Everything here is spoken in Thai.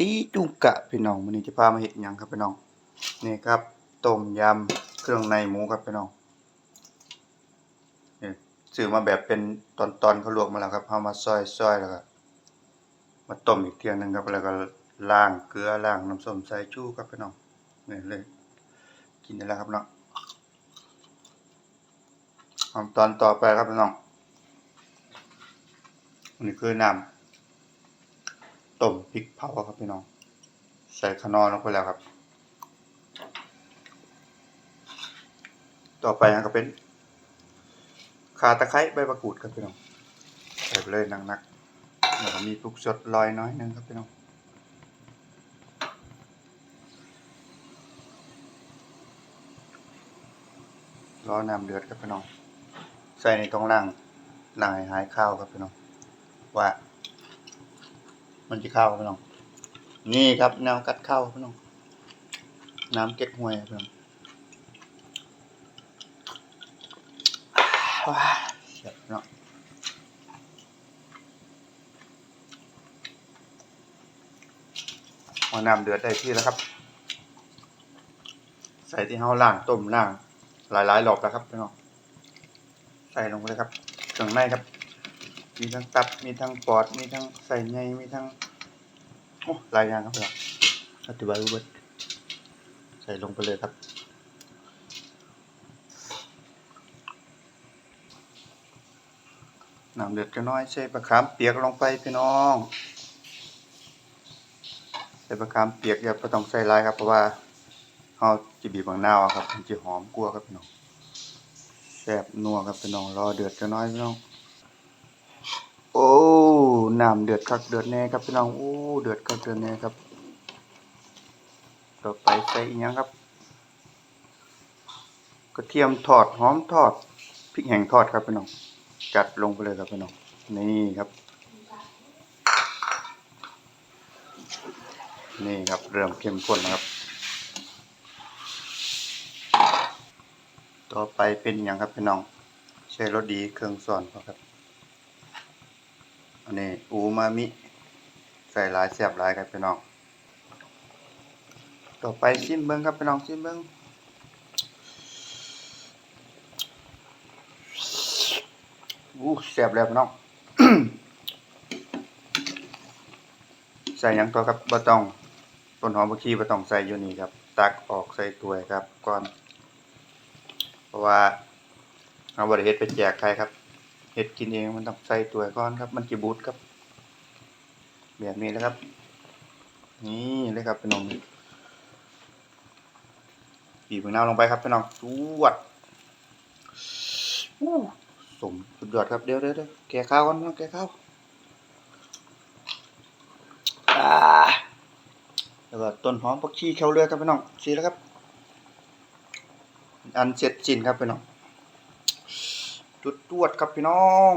ดีจุกะพี่น้องวันนี้จะพามาเห็ดยังครับพี่น้องนี่ครับต้มยำเครื่องในหมูครับพี่น้องนี่ซื้อมาแบบเป็นตอนๆเขาลวกมาแล้วครับเอามาซอยๆแล้วก็มาต้มอีกเที่ยงหนึงครับแล้วก็ล้างเกลือล้างน้ำส้มสายชูครับพี่น้องนี่เลยกินได้แล้วครับพี่น้องขั้นตอนต่อไปครับพี่น้องอันนี้คือน้ำ ต้มพริกเผาครับพี่น้อง ใส่ขนอลงไปแล้วครับ ต่อไปก็เป็นข่าตะไคร้ใบมะกรูดครับพี่น้องใส่ไปเลยนักๆแล้วก็มีพริกสดลอยน้อยนึงครับพี่น้องรอน้ำเดือดครับพี่น้อง ใส่ในตรงล่างล่างให้หายข้าวครับพี่น้องว่า มันจะเข้าพี่น้อง นี่ครับแนวกัดเข้าพี่น้อง น้ำเก็ดห้วยพี่น้องว้าเสียบพี่น้องพอน้ำเดือดได้ที่แล้วครับ ใส่ที่เฮาล่างต้มล่าง หลายๆรอบแล้วครับพี่น้อง ใส่ลงเลยครับเครื่องในครับ มีทั้งตับ มีทั้งปอด มีทั้งใส่ในมีทั้งโอ้หลายอย่างครับพี่น้อธิบายอุบัติใส่ลงไปเลยครับ น้ำเดือดจะน้อยใส่ปลาขามเปียกลงไปพี่น้อง ใส่ปลาขามเปียกอย่าต้องใส่ลายครับเพราะว่าเราจะบีบบางนาครับมันจะหอมกลัวครับพี่น้องแซ่บนัวครับพี่น้องรอเดือดจะน้อยพี่น้อง น้ำเดือดคักเดือดแน่ครับพี่น้องโอ้เดือดคักเดือดแน่ครับต่อไปใส่อีกอย่างครับ กระเทียมทอดหอมทอดพริกแห้งทอดครับพี่น้องจัดลงไปเลยครับพี่น้องนี่ครับ นี่ครับเริ่มเข้มข้นแล้วครับ ต่อไปเป็นอย่างครับพี่น้องใช้รสดีเครื่องส่วนครับ อันนี้อูมามิ ใส่หลายแซ่บหลายครับพี่น้อง ต่อไปชิมเบิ้งครับพี่น้องชิมเบิ้งอู้แซ่บแล้วพี่น้อง ใส่ยังตัวครับบ่ต้อง ต้นหอมผักชีบ่ต้องใส่อยู่นี่ครับ ตักออกใส่ถ้วยครับก่อน เพราะว่าเอาบ่ได้เฮ็ดไปแจกใครครับ เฮ็ดกินเองมันต้องใส่ถ้วก่อนครับ มันสิบูดครับ แบบนี้เลยครับ นี่เลยครับพี่น้องบีบมะนาวลงไปครับพี่น้องจวดอู้สมสุดยอดครับเดี๋ยวเดี๋ยวเดี๋ยวแกะข้าวก่อนน้องแกะข้าวแล้วก็ต้นหอมผักชีเขียวเรือครับพี่น้องสีแล้วครับ อันเสร็จสิ้นครับพี่น้อง จุดตวดครับพี่น้อง